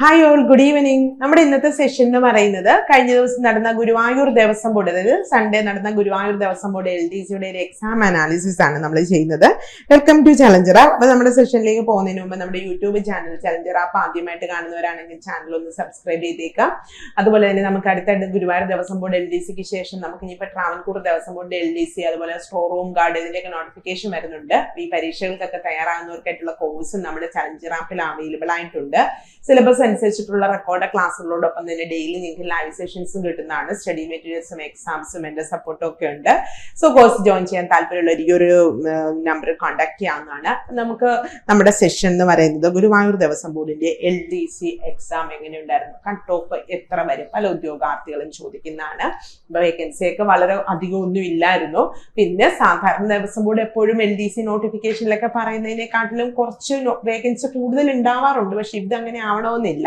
Hi all good evening നമ്മുടെ ഇന്നത്തെ session എന്ന് പറയുന്നത് കഴിഞ്ഞ ദിവസം നടന്ന ഗുരുവായൂർ ദേവസ്വം ബോർഡ് അതായത് സൺഡേ നടന്ന Guruvayur Devaswom board L D സിയുടെ ഒരു എക്സാം അനാലിസിസ് ആണ് നമ്മൾ ചെയ്യുന്നത്. വെൽക്കം ടു ചലഞ്ചർ അപ്പൊ നമ്മുടെ സെഷനിലേക്ക് പോകുന്നതിന് മുമ്പ് നമ്മുടെ യൂട്യൂബ് ചാനൽ ചലഞ്ചർ ആപ്പ് ആദ്യമായിട്ട് കാണുന്നവരാണെങ്കിൽ ചാനൽ ഒന്ന് സബ്സ്ക്രൈബ് ചെയ്തേക്കാം അതുപോലെ തന്നെ നമുക്ക് അടുത്ത Guruvayur Devaswom board L D സിക്ക് ശേഷം നമുക്ക് ഇനിയിപ്പോൾ Travancore Devaswom board L D C അതുപോലെ സ്റ്റോർ റൂം ഗാർഡ് ഇതിന്റെയൊക്കെ നോട്ടിഫിക്കേഷൻ വരുന്നുണ്ട്. ഈ പരീക്ഷകൾക്കൊക്കെ തയ്യാറാകുന്നവർക്കായിട്ടുള്ള കോഴ്സ് നമ്മുടെ ചലഞ്ചർ ആപ്പിൽ അവൈലബിൾ ആയിട്ടുണ്ട്. സിലബസ് അനുസരിച്ചിട്ടുള്ള റെക്കോർഡ് ക്ലാസ്സുകളോടൊപ്പം തന്നെ ഡെയിലി നിങ്ങൾക്ക് ലൈവ് സെഷൻസും കിട്ടുന്നതാണ്. സ്റ്റഡി മെറ്റീരിയൽസും എക്സാംസും എന്റെ സപ്പോർട്ടും ഒക്കെ ഉണ്ട്. സോ കോഴ്സ് ജോയിൻ ചെയ്യാൻ താല്പര്യമുള്ള ഈ ഒരു നമ്പർ കോൺടാക്ട് ചെയ്യാവുന്നതാണ്. നമുക്ക് നമ്മുടെ സെഷൻ എന്ന് പറയുന്നത് ഗുരുവായൂർ ദേവസ്വം ബോർഡിന്റെ എൽ ഡി സി എക്സാം എങ്ങനെയുണ്ടായിരുന്നു? കട്ട് ഓഫ് എത്ര വരും? പല ഉദ്യോഗാർത്ഥികളും ചോദിക്കുന്നതാണ്. വേക്കൻസി ഒക്കെ വളരെ അധികം ഒന്നും ഇല്ലായിരുന്നു. പിന്നെ സാധാരണ ദേവസ്വം ബോർഡ് എപ്പോഴും എൽ ഡി സി നോട്ടിഫിക്കേഷനിലൊക്കെ പറയുന്നതിനെക്കാട്ടിലും കുറച്ച് വേക്കൻസി കൂടുതൽ ഉണ്ടാവാറുണ്ട്. പക്ഷെ ഇത് അങ്ങനെ ആവണമെന്നില്ല.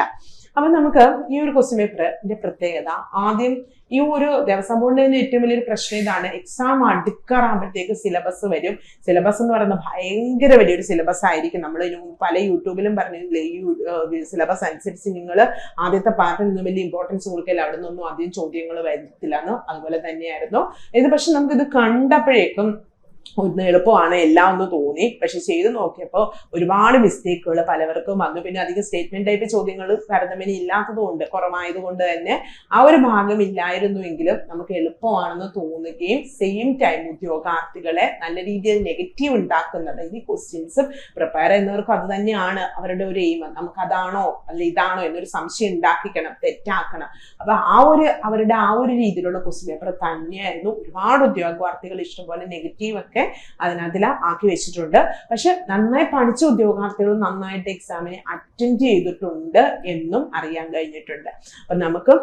അപ്പൊ നമുക്ക് ഈ ഒരു ക്വസ്റ്റ്യൻ പേപ്പറിന്റെ പ്രത്യേകത ആദ്യം ഈ ഒരു ദേവസ്വം ബോർഡിന്റെ ഏറ്റവും വലിയൊരു പ്രശ്നം ഇതാണ് എക്സാം അടുക്കാറാകുമ്പോഴത്തേക്ക് സിലബസ് വരും. സിലബസ് എന്ന് പറയുന്നത് ഭയങ്കര വലിയൊരു സിലബസ് ആയിരിക്കും. നമ്മൾ പല യൂട്യൂബിലും പറഞ്ഞില്ലേ ഈ സിലബസ് അനുസരിച്ച് നിങ്ങൾ ആദ്യത്തെ പാർട്ടിൽ നിന്ന് വലിയ ഇമ്പോർട്ടൻസ് കൊടുക്കില്ല അവിടെ നിന്നൊന്നും ആദ്യം ചോദ്യങ്ങൾ വരത്തില്ലെന്ന് അതുപോലെ തന്നെയായിരുന്നു. ഇത് പക്ഷെ നമുക്കിത് കണ്ടപ്പോഴേക്കും ഒന്ന് എളുപ്പമാണ് എല്ലാം ഒന്ന് തോന്നി. പക്ഷെ ചെയ്ത് നോക്കിയപ്പോൾ ഒരുപാട് മിസ്റ്റേക്കുകൾ പലവർക്കും വന്നു. പിന്നെ അധികം സ്റ്റേറ്റ്മെന്റ് ടൈപ്പ് ചോദ്യങ്ങൾ താരതമ്യം ഇല്ലാത്തതുകൊണ്ട് കുറവായതുകൊണ്ട് തന്നെ ആ ഒരു ഭാഗം ഇല്ലായിരുന്നുവെങ്കിലും നമുക്ക് എളുപ്പമാണെന്ന് തോന്നുകയും സെയിം ടൈം ഉദ്യോഗാർത്ഥികളെ നല്ല രീതിയിൽ നെഗറ്റീവ് ഉണ്ടാക്കുന്നത് ഈ ക്വസ്റ്റ്യൻസും പ്രിപ്പയർ ചെയ്യുന്നവർക്കും അത് തന്നെയാണ് അവരുടെ ഒരു എയിം നമുക്ക് അതാണോ അല്ല ഇതാണോ എന്നൊരു സംശയം ഉണ്ടാക്കിക്കണം തെറ്റാക്കണം. അപ്പൊ ആ ഒരു അവരുടെ ആ ഒരു രീതിയിലുള്ള ക്വസ്റ്റ്യൻ പേപ്പർ തന്നെയായിരുന്നു. ഒരുപാട് ഉദ്യോഗാർത്ഥികൾ ഇഷ്ടംപോലെ നെഗറ്റീവ് ഒക്കെ അതിനകത്തിൽ ആക്കി വെച്ചിട്ടുണ്ട്. പക്ഷെ നന്നായി പഠിച്ച ഉദ്യോഗാർത്ഥികൾ നന്നായിട്ട് എക്സാമിനെ അറ്റൻഡ് ചെയ്തിട്ടുണ്ട് എന്നും അറിയാൻ കഴിഞ്ഞിട്ടുണ്ട്. അപ്പൊ നമുക്ക്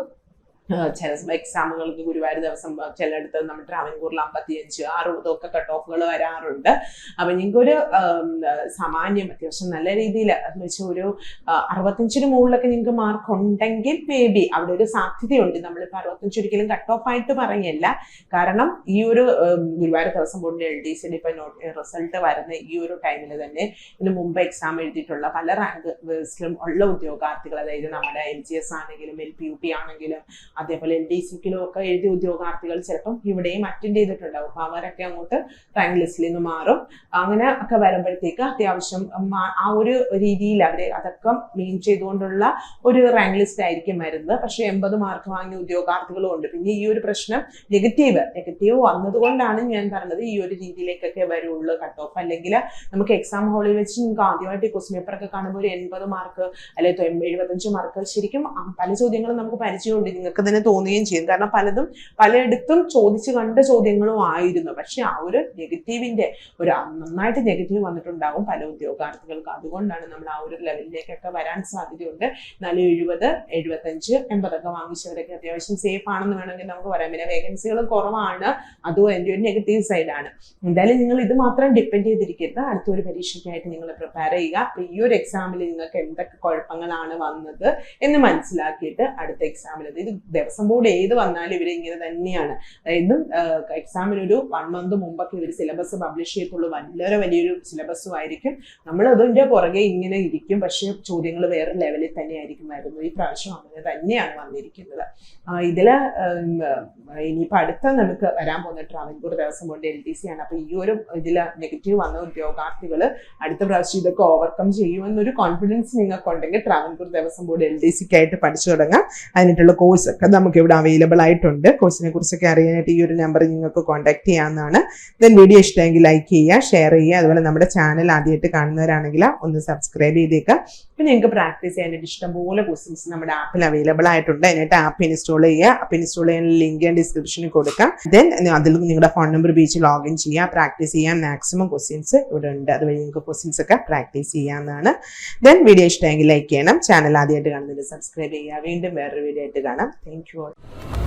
ചില എക്സാമുകൾക്ക് ഗുരുവായൂർ ദിവസം ചിലയിടത്ത് നമ്മൾ ട്രാവൻകൂറിൽ അമ്പത്തിയഞ്ച് അറുപതൊക്കെ കട്ട് ഓഫുകൾ വരാറുണ്ട്. അപ്പം നിങ്ങൾക്കൊരു സാമാന്യം അത്യാവശ്യം നല്ല രീതിയിൽ എന്ന് വെച്ചാൽ ഒരു അറുപത്തഞ്ചിന് മുകളിലൊക്കെ നിങ്ങൾക്ക് മാർക്ക് ഉണ്ടെങ്കിൽ മേ ബി അവിടെ ഒരു സാധ്യതയുണ്ട്. നമ്മളിപ്പോൾ അറുപത്തഞ്ച് ഒരിക്കലും കട്ട് ഓഫ് ആയിട്ട് പറയല്ല. കാരണം ഈ ഒരു ഗുരുവായൂർ ദിവസം കൊണ്ട് എൽ ഡി സിന് ഇപ്പം റിസൾട്ട് വരുന്ന ഈ ഒരു ടൈമിൽ തന്നെ ഇതിന് മുമ്പ് എക്സാം എഴുതിയിട്ടുള്ള പല റാങ്ക് വേഴ്സിലും ഉള്ള ഉദ്യോഗാർത്ഥികൾ അതായത് നമ്മുടെ എൽ ജി എസ് ആണെങ്കിലും എൽ പി യു പി ആണെങ്കിലും അതേപോലെ എൽ ഡി സിക്കിലും ഒക്കെ എഴുതിയ ഉദ്യോഗാർത്ഥികൾ ചിലപ്പം ഇവിടെയും അറ്റൻഡ് ചെയ്തിട്ടുണ്ടാവും. അപ്പൊ അവരൊക്കെ അങ്ങോട്ട് റാങ്ക് ലിസ്റ്റിൽ നിന്ന് മാറും. അങ്ങനെ ഒക്കെ വരുമ്പോഴത്തേക്ക് അത്യാവശ്യം ആ ഒരു രീതിയിൽ അവരെ അതൊക്കെ മെയിൻ ചെയ്തുകൊണ്ടുള്ള ഒരു റാങ്ക് ലിസ്റ്റ് ആയിരിക്കും വരുന്നത്. പക്ഷെ എൺപത് മാർക്ക് വാങ്ങിയ ഉദ്യോഗാർത്ഥികളും ഉണ്ട്. പിന്നെ ഈ ഒരു പ്രശ്നം നെഗറ്റീവ് നെഗറ്റീവ് വന്നതുകൊണ്ടാണ് ഞാൻ പറഞ്ഞത് ഈ ഒരു രീതിയിലേക്കൊക്കെ വരുള്ളൂ കട്ട് ഓഫ് അല്ലെങ്കിൽ നമുക്ക് എക്സാം ഹാളിൽ വെച്ച് നിങ്ങൾക്ക് ആദ്യമായിട്ട് ക്വസ്റ്റ്യൻ പേപ്പർ ഒക്കെ കാണുമ്പോൾ ഒരു എൺപത് മാർക്ക് അല്ലെങ്കിൽ എഴുപത്തഞ്ച് മാർക്ക് ശരിക്കും പല ചോദ്യങ്ങളും നമുക്ക് പരിചയമുണ്ട്. നിങ്ങൾക്ക് തന്നെ തോന്നുകയും ചെയ്യും. കാരണം പലതും പലയിടത്തും ചോദിച്ചു കണ്ട ചോദ്യങ്ങളും ആയിരുന്നു. പക്ഷെ ആ ഒരു നെഗറ്റീവിന്റെ ഒരു നന്നായിട്ട് നെഗറ്റീവ് വന്നിട്ടുണ്ടാകും പല ഉദ്യോഗാർത്ഥികൾക്ക്. അതുകൊണ്ടാണ് നമ്മൾ ആ ഒരു ലെവലിലേക്കൊക്കെ വരാൻ സാധ്യതയുണ്ട്. എന്നാലും എഴുപത് എഴുപത്തഞ്ച് എൺപതൊക്കെ വാങ്ങിച്ചവരൊക്കെ അത്യാവശ്യം സേഫ് ആണെന്ന് വേണമെങ്കിൽ നമുക്ക് പറയാം. പിന്നെ വേക്കൻസികൾ കുറവാണ്. അതും എന്റെ ഒരു നെഗറ്റീവ് സൈഡാണ്. എന്തായാലും നിങ്ങൾ ഇത് മാത്രം ഡിപ്പെൻഡ് ചെയ്തിരിക്കരുത്. അടുത്തൊരു പരീക്ഷയ്ക്കായിട്ട് നിങ്ങൾ പ്രിപ്പയർ ചെയ്യുക. അപ്പൊ ഈ ഒരു എക്സാമിൽ നിങ്ങൾക്ക് എന്തൊക്കെ കുഴപ്പങ്ങളാണ് വന്നത് എന്ന് മനസ്സിലാക്കിയിട്ട് അടുത്ത എക്സാമിൽ ഇത് ദേവസ്വം ബോർഡ് ഏത് വന്നാലും ഇവർ ഇങ്ങനെ തന്നെയാണ്. അതായത് എക്സാമിന് ഒരു വൺ മന്ത് മുമ്പൊക്കെ ഇവർ സിലബസ് പബ്ലിഷ് ചെയ്യത്തുള്ളൂ വളരെ വലിയൊരു സിലബസും ആയിരിക്കും. നമ്മൾ അതിന്റെ പുറകെ ഇങ്ങനെ ഇരിക്കും. പക്ഷേ ചോദ്യങ്ങൾ വേറെ ലെവലിൽ തന്നെ ആയിരിക്കും വരുന്നത് ഈ പ്രാവശ്യം അങ്ങനെ തന്നെയാണ് വന്നിരിക്കുന്നത്. ഇതിൽ ഇനിയിപ്പോൾ അടുത്ത നമുക്ക് വരാൻ പോകുന്ന Travancore Devaswom board L D C ആണ്. അപ്പോൾ ഈ ഒരു ഇതിൽ നെഗറ്റീവ് വന്ന ഉദ്യോഗാർത്ഥികൾ അടുത്ത പ്രാവശ്യം ഇതൊക്കെ ഓവർകം ചെയ്യുമെന്നൊരു confidence നിങ്ങൾക്കുണ്ടെങ്കിൽ Travancore Devaswom board L D സിക്കായിട്ട് പഠിച്ചു തുടങ്ങാം. അതിനായിട്ടുള്ള കോഴ്സ് നമുക്ക് ഇവിടെ അവൈലബിൾ ആയിട്ടുണ്ട്. കോഴ്സിനെ കുറിച്ചൊക്കെ അറിയാനായിട്ട് ഈ ഒരു നമ്പർ നിങ്ങൾക്ക് കോൺടാക്ട് ചെയ്യാവുന്നതാണ്. ദെൻ വീഡിയോ ഇഷ്ടമെങ്കിൽ ലൈക്ക് ചെയ്യുക ഷെയർ ചെയ്യുക. അതുപോലെ നമ്മുടെ ചാനൽ ആദ്യമായിട്ട് കാണുന്നവരാണെങ്കിൽ ഒന്ന് സബ്സ്ക്രൈബ് ചെയ്തേക്കുക. പിന്നെ നിങ്ങൾക്ക് പ്രാക്ടീസ് ചെയ്യാനായിട്ട് ഇഷ്ടംപോലെ ക്വസ്റ്റ്യൻസ് നമ്മുടെ ആപ്പിൽ അവൈലബിൾ ആയിട്ടുണ്ട്. അതിനായിട്ട് ആപ്പ് ഇൻസ്റ്റാൾ ചെയ്യുക. ആപ്പ് ഇൻസ്റ്റാൾ ചെയ്യാൻ ലിങ്ക് ഞാൻ ഡിസ്ക്രിപ്ഷനിൽ കൊടുക്കാം. ദെൻ അതിൽ നിങ്ങളുടെ ഫോൺ നമ്പർ ഉപയോഗിച്ച് ലോഗിൻ ചെയ്യുക. പ്രാക്ടീസ് ചെയ്യാൻ മാക്സിമം ക്വസ്റ്റ്യൻസ് ഇവിടെ ഉണ്ട്. അതുവഴി നിങ്ങൾക്ക് ക്വസ്റ്റ്യൻസ് ഒക്കെ പ്രാക്ടീസ് ചെയ്യാവുന്നതാണ്. ദെൻ വീഡിയോ ഇഷ്ടമെങ്കിൽ ലൈക്ക് ചെയ്യണം. ചാനൽ ആദ്യമായിട്ട് കാണുന്നതിൽ സബ്സ്ക്രൈബ് ചെയ്യുക. വീണ്ടും വേറൊരു വീഡിയോ ആയിട്ട് കാണാം. Thank you all